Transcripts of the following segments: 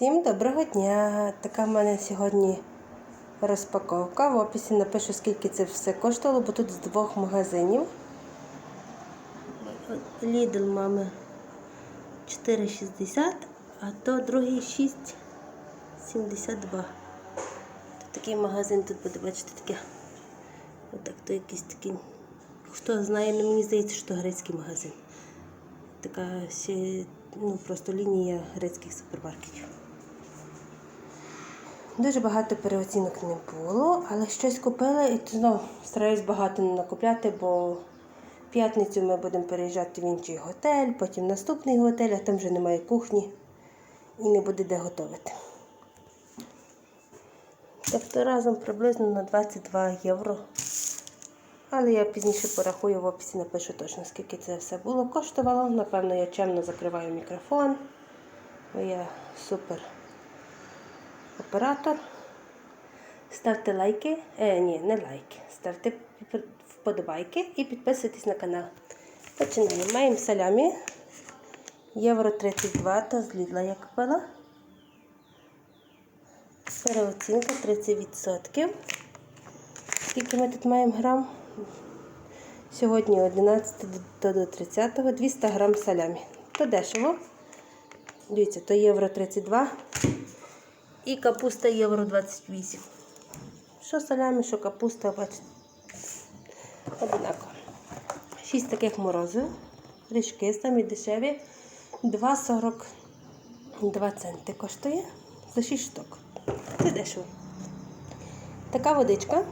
Всім доброго дня! Така в мене сьогодні розпаковка. В описі напишу, скільки це все коштувало, бо тут з двох магазинів. Lidl мами 4,60, а то другий 6,72. Тут такий магазин тут буде, бачите, таке. Отак, то якийсь такий. Хто знає, ну, мені здається, що грецький магазин. Така ще ну, просто лінія грецьких супермаркетів. Дуже багато переоцінок не було, але щось купила і знову стараюсь багато не накупляти, бо в п'ятницю ми будемо переїжджати в інший готель, потім наступний готель, а там вже немає кухні і не буде де готувати. Тобто разом приблизно на 22 євро. Але я пізніше порахую в описі, напишу точно, скільки це все було коштувало. Напевно, я чемно закриваю мікрофон, бо я супер оператор. Ставте лайки, е, ні, не лайки. Ставте вподобайки і підписуйтесь на канал. Починаємо. Маємо салямі. Євро 32, то з Лідла я купила. Переоцінка 30%. Скільки ми тут маємо грам? Сьогодні 11 до до 30 200 грам салямі. То дешево. Дивіться, то євро 32 і капуста євро 28. Що салямі, що капуста, бачите, одинаково. 6 таких морозив. Ріжки самі дешеві. 2,42 центи коштує за 6 штук. Це дешево. Така водичка.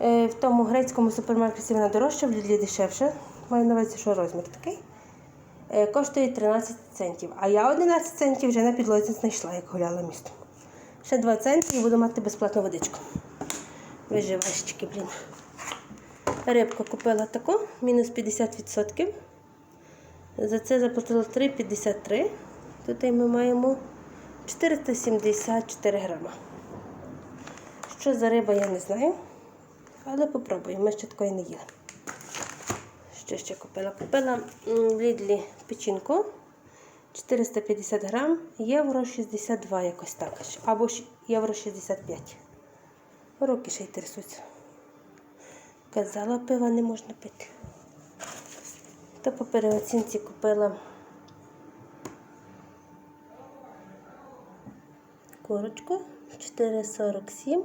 Е, В тому грецькому супермаркеті вона дорожча, в Лідлі дешевше. Маю на увазі, що розмір такий. Е, Коштує 13 центів. А я 11 центів вже на підлозі знайшла, як гуляла містом. Ще 2 центи і буду мати безплатну водичку. Виживащики, блін. Рибку купила таку, мінус 50%. За це заплатила 3,53. Тут ми маємо 474 грама. Що за риба, я не знаю. Але попробуємо, ми ще такої не їли. Що ще купила? Купила в Лідлі печінку 450 грам, євро 62 якось так. Або євро 65. Руки ще й трясуться. Казала, пива не можна пити. То по переоцінці купила курочку 4,47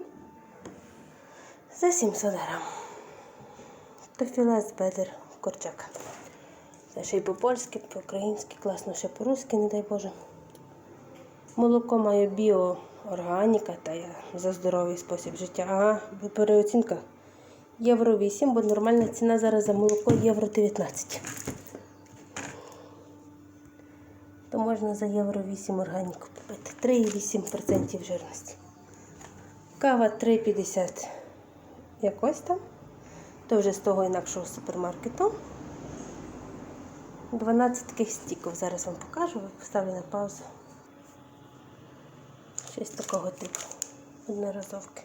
за 700 грам. То філе з бедер корчак. Це ще й по-польськи, по-українськи, класно, ще по-русски, не дай Боже. Молоко має біоорганіка та я за здоровий спосіб життя. Ага, переоцінка. Євро 8, бо нормальна ціна зараз за молоко євро 19. То можна за євро 8 органіку купити. 3,8% жирності. Кава 3,50 якось там. То вже з того інакшого супермаркету. 12 таких стіків. Зараз вам покажу, поставлю на паузу. Щось такого типу. Одноразовки.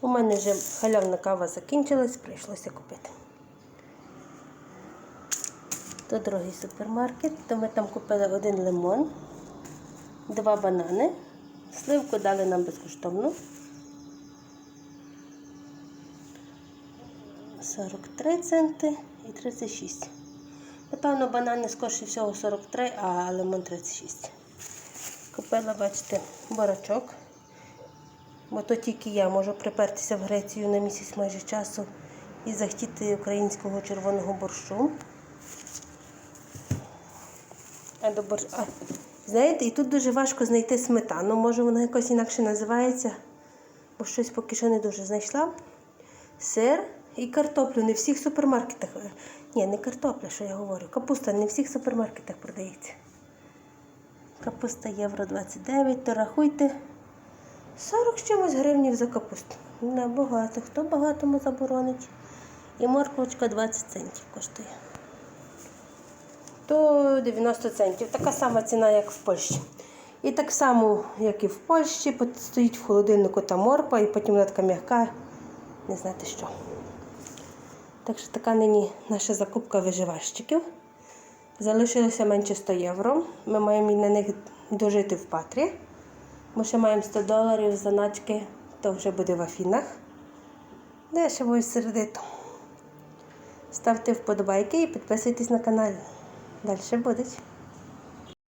У мене вже халявна кава закінчилась, прийшлося купити. То другий супермаркет, то ми там купили один лимон, два банани. Сливку дали нам безкоштовно. 43 центи і 36. Напевно, банани скорше всього 43, а лимон 36. Купила, бачите, борочок. Бо то тільки я можу припертися в Грецію на місяць майже часу і захотіти українського червоного борщу. А до борщ... а, знаєте, і тут дуже важко знайти сметану. Може вона якось інакше називається, бо щось поки що не дуже знайшла. Сир і картоплю не в всіх супермаркетах. Ні, не картопля, що я говорю. Капуста не в всіх супермаркетах продається. Капуста євро 29, то рахуйте 40 з чимось гривнів за капусту. Набагато. Хто багатому заборонить? І морквочка 20 центів коштує. То 90 центів. Така сама ціна, як в Польщі. І так само, як і в Польщі, стоїть в холодильнику та морква, і потім вона така м'яка, не знати що. Так що така нині наша закупка виживальщиків. Залишилося менше 100 євро. Ми маємо на них дожити в Патрі. Ми ще маємо 100 доларів заначки, то вже буде в Афінах. Дешево і сердито. Ставте вподобайки і підписуйтесь на канал. Далі буде.